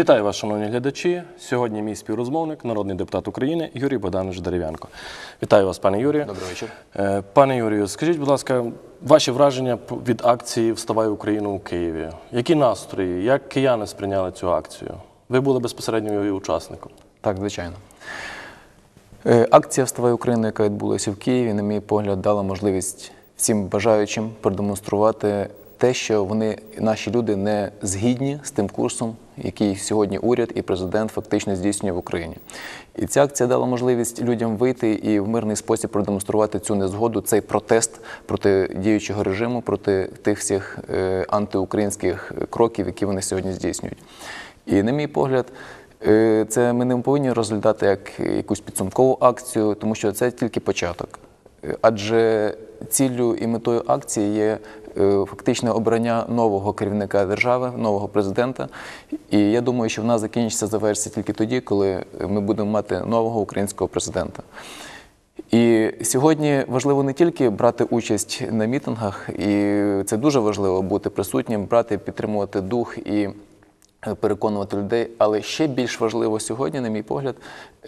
Вітаю вас, шановні глядачі. Сьогодні мій співрозмовник, народний депутат України Юрій Богданович Дерев'янко. Вітаю вас, пане Юрію. Добрий вечір. Е, Пане Юрію, скажіть, будь ласка, ваші враження від акції Вставай Україну у Києві. Які настрої? Як кияни сприйняли цю акцію? Ви були безпосередньо її учасником. Так, звичайно. Е, Акція Вставай Україна, яка відбулася в Києві, на мій погляд, дала можливість всім бажаючим продемонструвати те, що вони, наші люди, не згідні з тим курсом, який сьогодні уряд і президент фактично здійснює в Україні. І ця акція дала можливість людям вийти і в мирний спосіб продемонструвати цю незгоду, цей протест проти діючого режиму, проти тих всіх е, антиукраїнських кроків, які вони сьогодні здійснюють. І, на мій погляд, Е, Це ми не повинні розглядати як якусь підсумкову акцію, тому що це тільки початок. Е, Адже ціллю і метою акції є фактичне обрання нового керівника держави, нового президента. І я думаю, що вона закінчиться завершиться тільки тоді, коли ми будемо мати нового українського президента. І сьогодні важливо не тільки брати участь на мітингах, і це дуже важливо бути присутнім, брати, підтримувати дух і е, переконувати людей. Але ще більш важливо сьогодні, на мій погляд,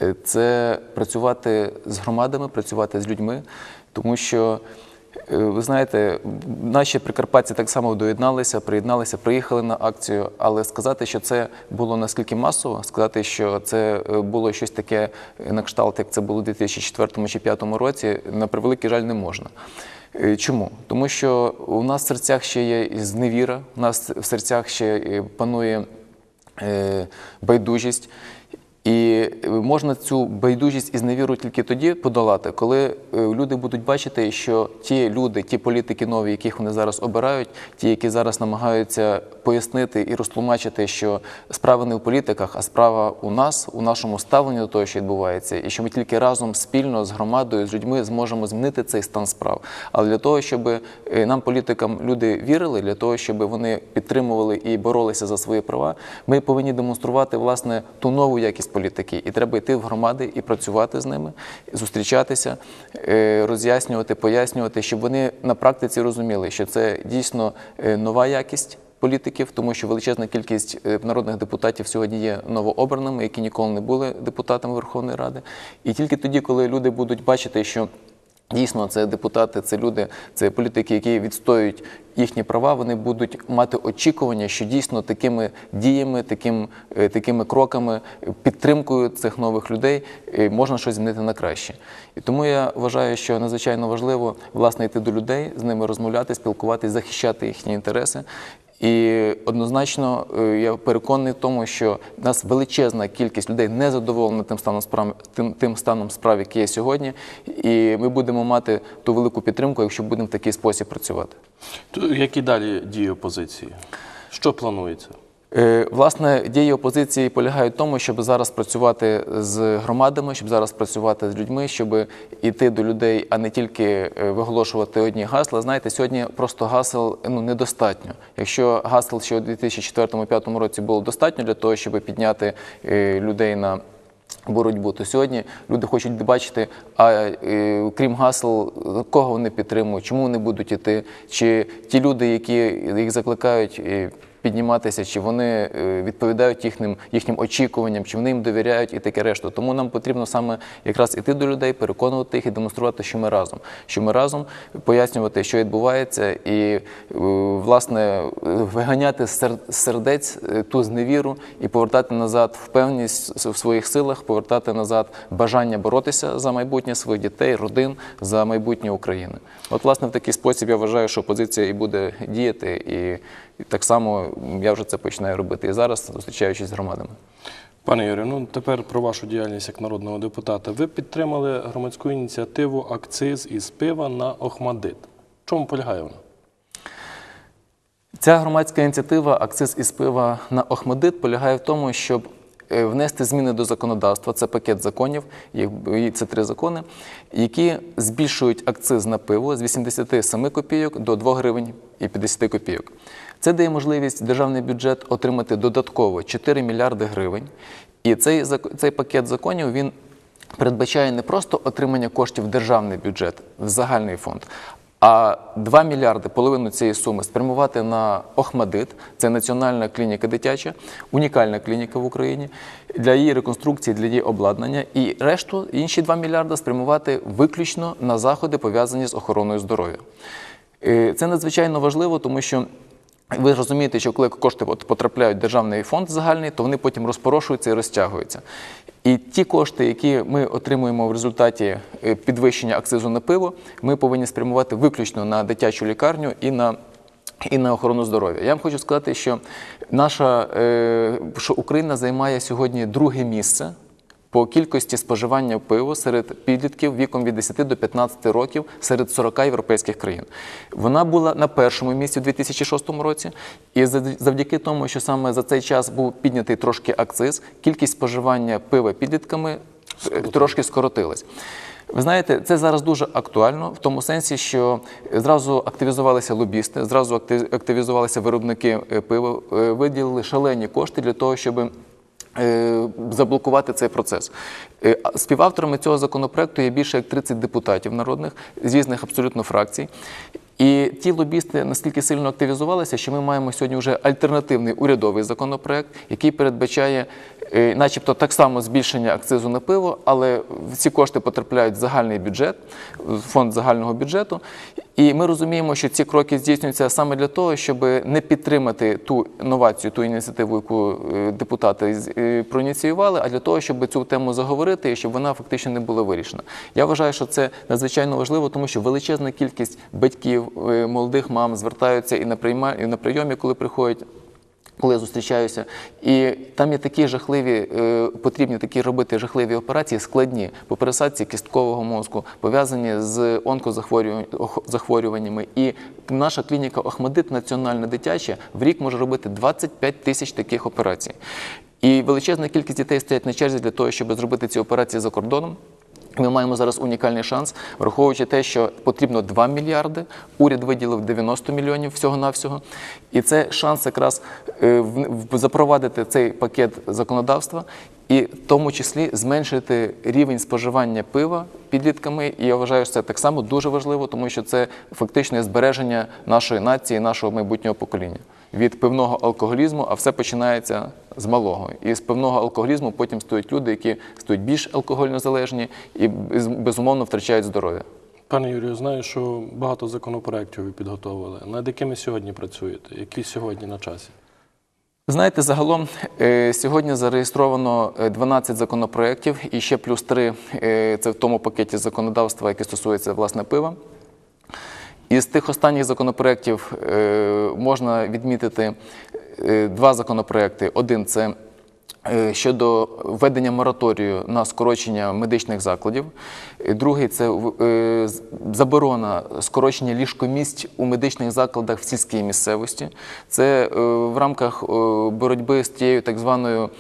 е, це працювати з громадами, працювати з людьми, тому що. Е, Ви знаєте, наші прикарпатці так само доєдналися, приєдналися, приїхали на акцію, але сказати, що це було наскільки масово, сказати, що це е, було щось таке на кшталт, як це було у 2004 чи 2005 році, на превеликий жаль, не можна. Е, Чому? Тому що у нас в серцях ще є зневіра, у нас в серцях ще панує байдужість. І можна цю байдужість і зневіру тільки тоді подолати, коли е, люди будуть бачити, що ті люди, ті політики нові, яких вони зараз обирають, ті, які зараз намагаються пояснити і розтлумачити, що справа не в політиках, а справа у нас, у нашому ставленні до того, що відбувається, і що ми тільки разом спільно з громадою, з людьми зможемо змінити цей стан справ. Але для того, щоб е, нам, політикам, люди вірили, для того, щоб вони підтримували і боролися за свої права, ми повинні демонструвати власне ту нову якість політики. І треба йти в громади і працювати з ними, зустрічатися, е, роз'яснювати, пояснювати, щоб вони на практиці розуміли, що це дійсно е, нова якість. Політиків, тому що величезна кількість е, народних депутатів сьогодні є новообраними, які ніколи не були депутатами Верховної Ради. І тільки тоді, коли люди будуть бачити, що Дійсно, це депутати, це люди, це політики, які відстоюють їхні права. Вони будуть мати очікування, що дійсно такими діями, таким, е, такими кроками, е, підтримкою цих нових людей е, можна щось змінити на краще. І тому я вважаю, що надзвичайно важливо власне йти до людей, з ними розмовляти, спілкуватися, захищати їхні інтереси. І однозначно е, я переконаний в тому, що в нас величезна кількість людей не задоволена тим станом справ, тим, тим станом справ, який є сьогодні, і ми будемо мати ту велику підтримку, якщо будемо в такий спосіб працювати. Які далі дії опозиції? Що планується? Е, Власне, дії опозиції полягають в тому, щоб зараз працювати з громадами, щоб зараз працювати з людьми, щоб йти до людей, а не тільки е, виголошувати одні гасла. Знаєте, сьогодні просто гасел ну недостатньо. Якщо гасел ще у 2004-2005 році було достатньо для того, щоб підняти е, людей на боротьбу, то сьогодні люди хочуть бачити, а крім гасел, кого вони підтримують, чому вони будуть іти, чи ті люди, які їх закликають. Підніматися, чи вони е, відповідають їхнім їхнім очікуванням, чи вони їм довіряють і таке решту. Тому нам потрібно саме якраз іти до людей, переконувати їх і демонструвати, що ми разом, що ми разом пояснювати, що відбувається, і е, власне виганяти сердець е, ту зневіру і повертати назад впевненість в своїх силах, повертати назад бажання боротися за майбутнє своїх дітей, родин, за майбутнє України. От, власне, в такий спосіб я вважаю, що опозиція і буде діяти, і, і так само я вже це починаю робити і зараз, зустрічаючись з громадами. Пане Юрію, ну тепер про вашу діяльність як народного депутата. Ви підтримали громадську ініціативу Акциз із пива на Охмадит. В чому полягає вона? Ця громадська ініціатива Акциз із пива на Охмадит полягає в тому, щоб е, внести зміни до законодавства. Це пакет законів, це три закони, які збільшують акциз на пиво з 87 копійок до 2 гривень і 50 копійок. Це дає можливість державний бюджет отримати додатково 4 мільярди гривень. І цей, цей пакет законів він передбачає не просто отримання коштів в державний бюджет, в загальний фонд, А 2 мільярди половину цієї суми спрямувати на Охмадит, це національна клініка дитяча, унікальна клініка в Україні для її реконструкції, для її обладнання, і решту інші 2 мільярди спрямувати виключно на заходи, пов'язані з охороною здоров'я. Е, Це надзвичайно важливо, тому що ви розумієте, що коли кошти от потрапляють в державний фонд загальний, то вони потім розпорошуються і розтягуються. І ті кошти, які ми отримуємо в результаті е, підвищення акцизу на пиво, ми повинні спрямувати виключно на дитячу лікарню і на. І на охорону здоров'я. Я вам хочу сказати, що наша е, що Україна займає сьогодні друге місце по кількості споживання пива серед підлітків віком від 10 до 15 років серед 40 європейських країн. Вона була на першому місці у 2006 році, і завдяки тому, що саме за цей час був піднятий трошки акциз, кількість споживання пива підлітками е, трошки скоротилась. Ви знаєте, це зараз дуже актуально в тому сенсі, що зразу активізувалися лобісти, зразу активізувалися виробники е, пива, е, виділили шалені кошти для того, щоб заблокувати цей процес. Е, Співавторами цього законопроекту є більше як 30 депутатів народних з різних абсолютно фракцій. І ті лобісти наскільки сильно активізувалися, що ми маємо сьогодні вже альтернативний урядовий законопроект, який передбачає, е, начебто, так само збільшення акцизу на пиво, але ці кошти потрапляють в загальний бюджет, в фонд загального бюджету. І ми розуміємо, що ці кроки здійснюються саме для того, щоб не підтримати ту інновацію, ту ініціативу, яку е, депутати е, проініціювали, а для того, щоб цю тему заговорити і щоб вона фактично не була вирішена. Я вважаю, що це надзвичайно важливо, тому що величезна кількість батьків, е, молодих мам звертаються і на прийомі, коли приходять. Коли я зустрічаюся, і там є такі жахливі, е, потрібні такі робити жахливі операції, складні по пересадці кісткового мозку, пов'язані з онкозахворюваннями. І наша клініка Охмадит національна дитяча в рік може робити 25 тисяч таких операцій. І величезна кількість дітей стоять на черзі для того, щоб зробити ці операції за кордоном. Ми маємо зараз унікальний шанс, враховуючи те, що потрібно 2 мільярди. Уряд виділив 90 мільйонів всього-навсього. І це шанс якраз е, запровадити цей пакет законодавства і в тому числі зменшити рівень споживання пива підлітками. І я вважаю, що це так само дуже важливо, тому що це фактично є збереження нашої нації, нашого майбутнього покоління. Від пивного алкоголізму, а все починається з малого. І з пивного алкоголізму потім стають люди, які стають більш алкогольно залежні і безумовно втрачають здоров'я. Пане Юрію, знаю, що багато законопроєктів ви підготовили. Над якими сьогодні працюєте? Які сьогодні на часі? Знаєте, загалом е, сьогодні зареєстровано е, 12 законопроєктів і ще плюс 3 – це в тому пакеті законодавства, яке стосується власне пива. Із тих останніх законопроєктів е, можна відмітити е, два законопроекти. Один це е, щодо введення мораторію на скорочення медичних закладів. Е, Другий це е, заборона скорочення ліжкомість у медичних закладах в сільській місцевості. Це е, в рамках е, боротьби з тією так званою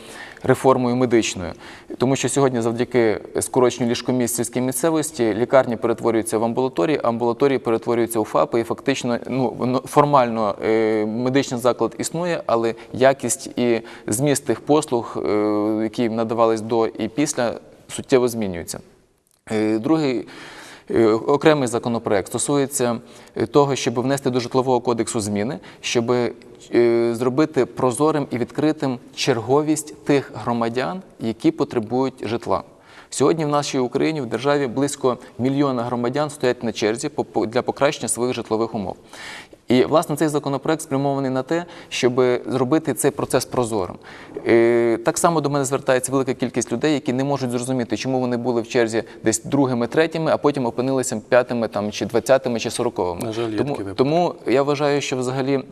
реформою медичною. Тому що сьогодні, завдяки скороченню ліжкомісць сільській місцевості, лікарні перетворюються в амбулаторії, амбулаторії перетворюються у ФАПи, і фактично ну, формально е, медичний заклад існує, але якість і зміст тих послуг, е, які надавались до і після, суттєво змінюються. Е, Другий окремий законопроект стосується е, того, щоб внести до житлового кодексу зміни, щоб е, зробити прозорим і відкритим черговість тих громадян, які потребують житла. Сьогодні в нашій Україні в державі близько мільйона громадян стоять на черзі для покращення своїх житлових умов. І власне цей законопроект спрямований на те, щоб зробити цей процес прозорим. Так само до мене звертається велика кількість людей, які не можуть зрозуміти, чому вони були в черзі десь другими, третіми, а потім опинилися п'ятими там чи двадцятими чи сороковими. На жаль, тому, тому я вважаю, що взагалі.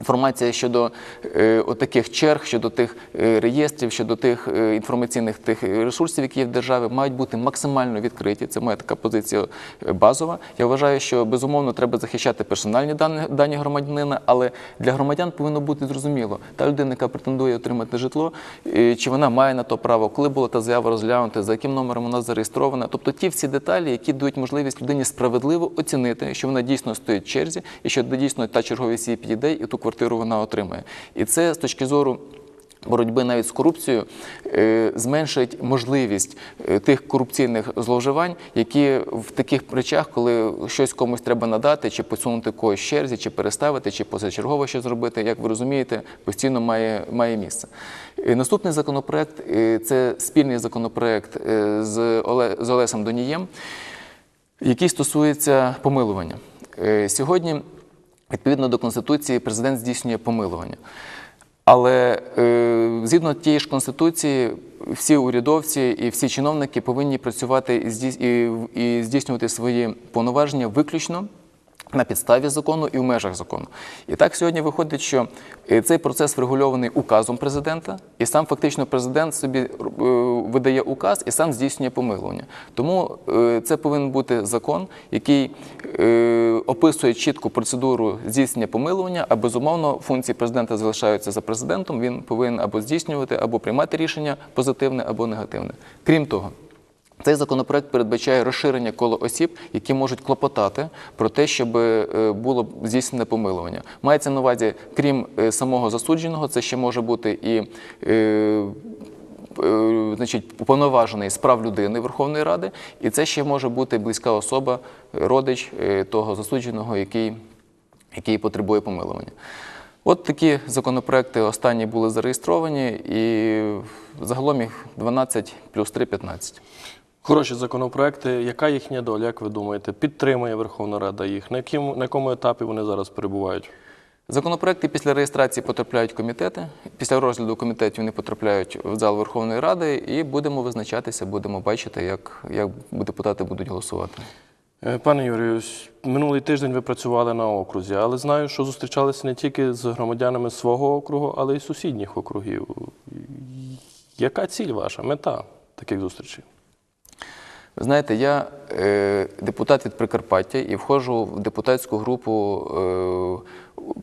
Інформація щодо е, отаких черг, щодо тих е, реєстрів, щодо тих е, інформаційних тих ресурсів, які є в державі, мають бути максимально відкриті. Це моя така позиція е, базова. Я вважаю, що безумовно треба захищати персональні дані, дані громадянина, але для громадян повинно бути зрозуміло, та людина, яка претендує отримати житло, е, чи вона має на то право, коли була та заява розглянута, за яким номером вона зареєстрована. Тобто ті всі деталі, які дають можливість людині справедливо оцінити, що вона дійсно стоїть в черзі, і що дійсно та черговість її підійде, і ту квартиру вона отримає. І це з точки зору боротьби навіть з корупцією е, зменшить можливість е, тих корупційних зловживань, які в таких речах, коли щось комусь треба надати, чи посунути когось черзі, чи переставити, чи позачергово щось зробити, як ви розумієте, постійно має, має місце. Наступний законопроект це спільний законопроект е, з, Оле, з Олесем Донієм, який стосується помилування. Сьогодні, відповідно до Конституції, президент здійснює помилування. Але е, згідно тієї ж конституції, всі урядовці і всі чиновники повинні працювати і, здійснювати свої повноваження виключно на підставі закону і в межах закону. І так сьогодні виходить, що е, цей процес врегульований указом президента, і сам фактично президент собі е, видає указ і сам здійснює помилування. Тому е, це повинен бути закон, який описує чітку процедуру здійснення помилування, а безумовно функції президента залишаються за президентом. Він повинен або здійснювати, або приймати рішення позитивне або негативне. Крім того. Цей законопроект передбачає розширення коло осіб, які можуть клопотати про те, щоб е, було здійснене помилування. Мається на увазі, крім е, самого засудженого, це ще може бути і е, значить, уповноважений з прав людини Верховної Ради, і це ще може бути близька особа, родич того засудженого, який потребує помилування. От такі законопроекти останні були зареєстровані, і загалом їх 12 плюс 3 – 15. Хороші законопроекти. Яка їхня доля, як ви думаєте? Підтримує Верховна Рада їх? На, яким, на якому етапі вони зараз перебувають? Законопроекти після реєстрації потрапляють в комітети. Після розгляду комітетів вони потрапляють в зал Верховної Ради і будемо визначатися, будемо бачити, як, як депутати будуть голосувати. Е, Пане Юрію, минулий тиждень ви працювали на окрузі, але знаю, що зустрічалися не тільки з громадянами свого округу, але й сусідніх округів. Яка ціль ваша, мета таких зустрічей? Ви знаєте, я е, депутат від Прикарпаття і входжу в депутатську групу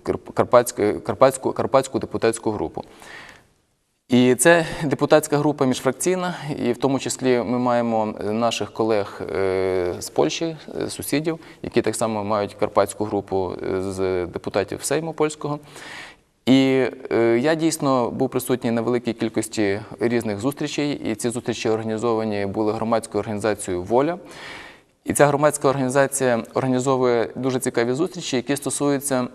е, Карпатську, Карпатську, Карпатську депутатську групу. І це депутатська група міжфракційна, і в тому числі ми маємо наших колег е, з Польщі, сусідів, які так само мають карпатську групу з депутатів Сейму польського. І е, я дійсно був присутній на великій кількості різних зустрічей, і ці зустрічі організовані були громадською організацією Воля. І ця громадська організація організовує дуже цікаві зустрічі, які стосуються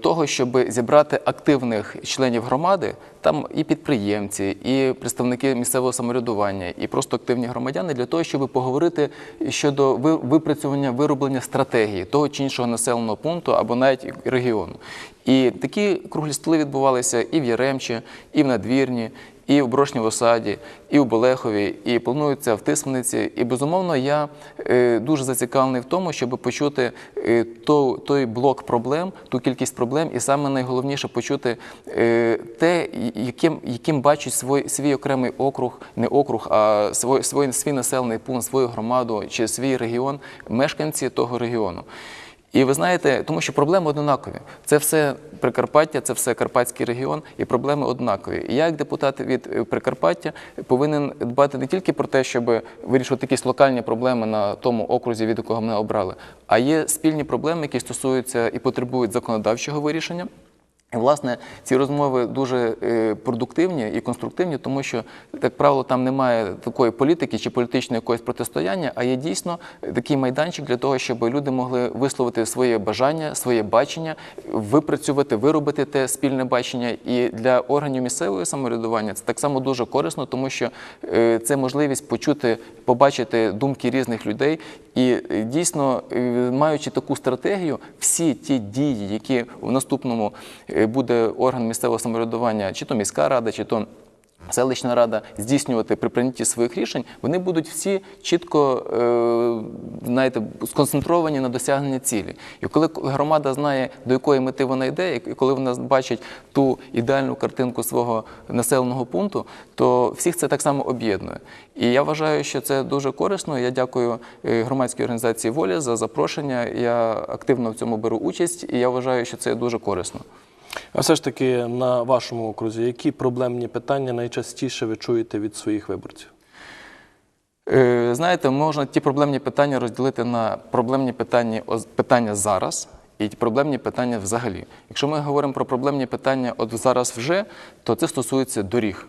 того, щоб зібрати активних членів громади, там і підприємці, і представники місцевого самоврядування, і просто активні громадяни для того, щоб поговорити щодо ви- випрацювання вироблення стратегії того чи іншого населеного пункту або навіть регіону. І такі круглі столи відбувалися і в Яремчі, і в Надвірні, і в Брошній Осаді, і в Болехові, і планується в Тисмениці. І безумовно, я е, дуже зацікавлений в тому, щоб почути е, той блок проблем, ту кількість проблем, і саме найголовніше почути е, те, яким, яким бачить свій, окремий округ, не округ, а свій населений пункт, свою громаду чи свій регіон, мешканці того регіону. І ви знаєте, тому що проблеми однакові. Це все Прикарпаття, це все Карпатський регіон, і проблеми однакові. І я, як депутат від е, Прикарпаття, повинен дбати не тільки про те, щоб вирішувати якісь локальні проблеми на тому окрузі, від якого мене обрали, а є спільні проблеми, які стосуються і потребують законодавчого вирішення. І, власне, ці розмови дуже е, продуктивні і конструктивні, тому що, як правило, там немає такої політики чи політичного якогось протистояння, а є дійсно такий майданчик для того, щоб люди могли висловити своє бажання, своє бачення, випрацювати, виробити те спільне бачення. І для органів місцевого самоврядування це так само дуже корисно, тому що е, це можливість почути, побачити думки різних людей. І е, дійсно, е, маючи таку стратегію, всі ті дії, які в наступному е, буде орган місцевого самоврядування, чи то міська рада, чи то селищна рада здійснювати при прийнятті своїх рішень, вони будуть всі чітко е, знаєте, сконцентровані на досягненні цілі. І коли громада знає, до якої мети вона йде, і коли вона бачить ту ідеальну картинку свого населеного пункту, то всіх це так само об'єднує. І я вважаю, що це дуже корисно. Я дякую е, громадській організації Воля за запрошення. Я активно в цьому беру участь, і я вважаю, що це дуже корисно. А все ж таки на вашому окрузі, які проблемні питання найчастіше ви чуєте від своїх виборців? Е, Знаєте, можна ті проблемні питання розділити на проблемні питання, питання зараз і ті проблемні питання взагалі. Якщо ми говоримо про проблемні питання от зараз вже, то це стосується доріг.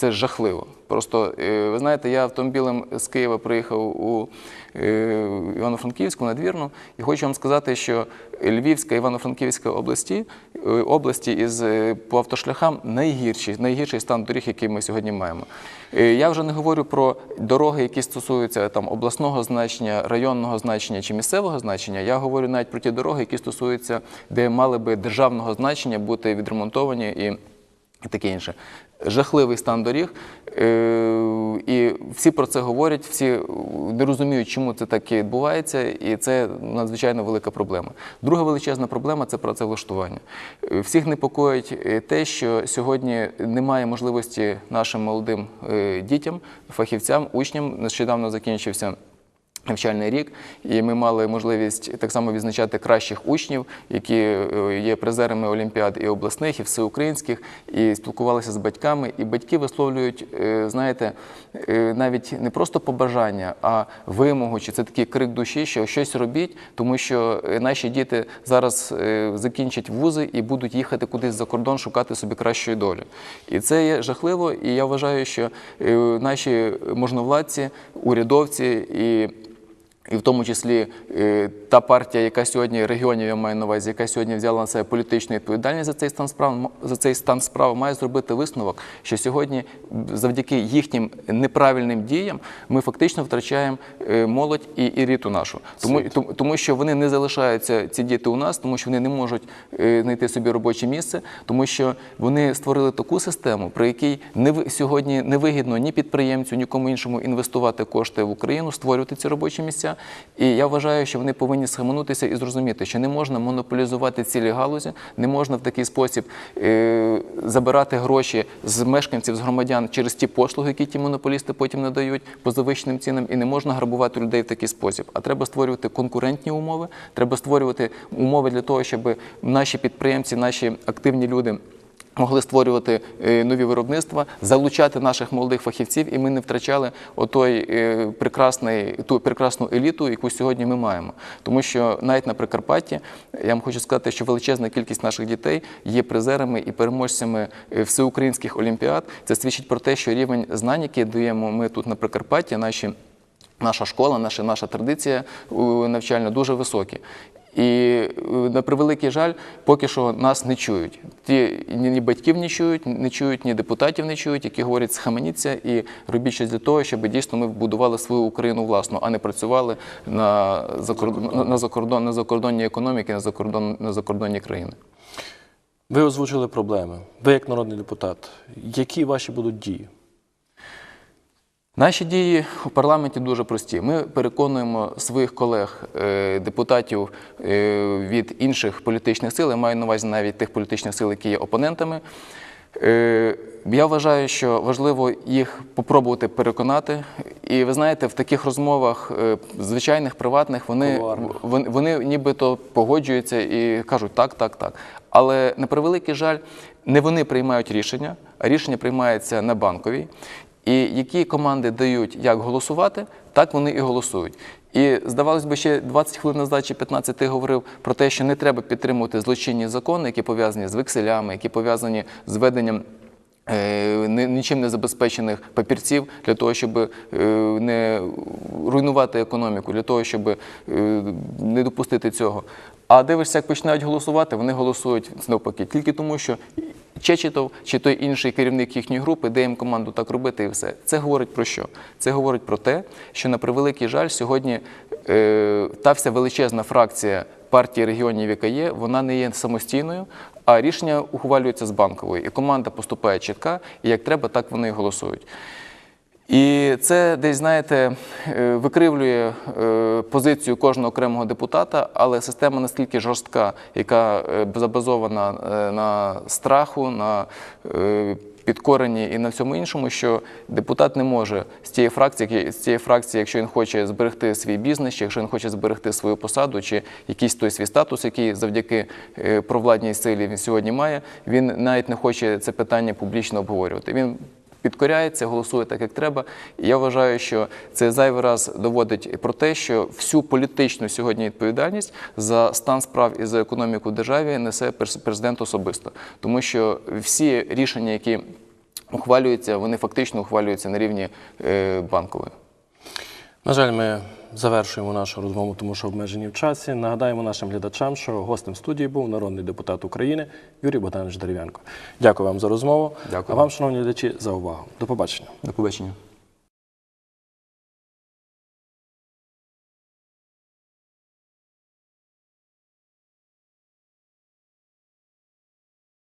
Це жахливо. Просто е, ви знаєте, я автомобілем з Києва приїхав у е, Івано-Франківську надвірну, і хочу вам сказати, що Львівська Івано-Франківська області е, області із по автошляхам найгірші, найгірший стан доріг, який ми сьогодні маємо. Я вже не говорю про дороги, які стосуються там обласного значення, районного значення чи місцевого значення. Я говорю навіть про ті дороги, які стосуються, де мали би державного значення бути відремонтовані і таке інше. Жахливий стан доріг, е, і всі про це говорять, всі не розуміють, чому це таке відбувається, і це надзвичайно велика проблема. Друга величезна проблема це працевлаштування. Е, Всіх непокоїть е, те, що сьогодні немає можливості нашим молодим дітям, фахівцям, учням. Нещодавно закінчився навчальний рік, і ми мали можливість так само відзначати кращих учнів, які е, є призерами олімпіад і обласних, і всеукраїнських, і спілкувалися з батьками. І батьки висловлюють, е, знаєте, е, навіть не просто побажання, а вимогу, чи це такий крик душі, що щось робіть, тому що наші діти зараз закінчать вузи і будуть їхати кудись за кордон шукати собі кращої долі. І це є жахливо. І я вважаю, що наші можновладці, урядовці і і в тому числі е, та партія, яка сьогодні регіонів я маю на увазі, яка сьогодні взяла на себе політичну відповідальність за цей стан справ, за цей стан справ, має зробити висновок, що сьогодні завдяки їхнім неправильним діям ми фактично втрачаємо е, молодь і еліту нашу. Тому, тому, тому що вони не залишаються ці діти у нас, тому що вони не можуть е, знайти собі робоче місце, тому що вони створили таку систему, при якій не сьогодні не вигідно ні підприємцю, ні кому іншому інвестувати кошти в Україну, створювати ці робочі місця. І я вважаю, що вони повинні схаменутися і зрозуміти, що не можна монополізувати цілі галузі, не можна в такий спосіб е, забирати гроші з мешканців, з громадян через ті послуги, які ті монополісти потім надають по завищеним цінам, і не можна грабувати людей в такий спосіб. А треба створювати конкурентні умови, треба створювати умови для того, щоб наші підприємці, наші активні люди. Могли створювати е, нові виробництва, залучати наших молодих фахівців, і ми не втрачали отой е, прекрасний ту прекрасну еліту, яку сьогодні ми маємо. Тому що навіть на Прикарпатті я вам хочу сказати, що величезна кількість наших дітей є призерами і переможцями е, всеукраїнських олімпіад. Це свідчить про те, що рівень знань, який даємо ми тут на Прикарпатті, наші. Наша школа, наша, наша традиція навчальна дуже високі. І е, на превеликий жаль, поки що нас не чують. Ті ні, батьків не чують, не чують, ні депутатів не чують, які говорять схаменіться і робіть щось для того, щоб дійсно ми будували свою Україну власну, а не працювали на закордон, на, на закордон, на закордонній економіки, на закордон, на закордонні країни. Ви озвучили проблеми. Ви як народний депутат. Які ваші будуть дії? Наші дії у парламенті дуже прості. Ми переконуємо своїх колег, е, депутатів е, від інших політичних сил, я маю на увазі навіть тих політичних сил, які є опонентами. Е, Я вважаю, що важливо їх попробувати переконати. І ви знаєте, в таких розмовах звичайних, приватних, вони, вони, вони нібито погоджуються і кажуть так, так, так. Але на превеликий жаль, не вони приймають рішення, а рішення приймається на банковій. І які команди дають, як голосувати, так вони і голосують. І здавалось би, ще 20 хвилин назад чи 15 ти говорив про те, що не треба підтримувати злочинні закони, які пов'язані з векселями, які пов'язані з веденням е, нічим не забезпечених папірців для того, щоб е, не руйнувати економіку, для того, щоб е, не допустити цього. А дивишся, як починають голосувати, вони голосують навпаки, тільки тому, що Чечетов чи той інший керівник їхньої групи дає їм команду так робити і все. Це говорить про що? Це говорить про те, що на превеликий жаль, сьогодні е, та вся величезна фракція партії регіонів, яка є, вона не є самостійною, а рішення ухвалюється з банкової. І команда поступає чітка, і як треба, так вони і голосують. І це десь, знаєте, е, викривлює е, позицію кожного окремого депутата, але система настільки жорстка, яка е, забазована на страху, на підкоренні і на всьому іншому, що депутат не може з цієї фракції, з цієї фракції, якщо він хоче зберегти свій бізнес, чи якщо він хоче зберегти свою посаду, чи якийсь той свій статус, який завдяки провладній силі він сьогодні має, він навіть не хоче це питання публічно обговорювати. Він підкоряється, голосує так, як треба. Я вважаю, що це зайвий раз доводить про те, що всю політичну сьогодні відповідальність за стан справ і за економіку в державі несе президент особисто, тому що всі рішення, які ухвалюються, вони фактично ухвалюються на рівні е, банкової. На жаль, ми завершуємо нашу розмову, тому що обмежені в часі. Нагадаємо нашим глядачам, що гостем студії був народний депутат України Юрій Богданович Дерев'янко. Дякую вам за розмову. Дякую. А вам, шановні глядачі, за увагу. До побачення. До побачення.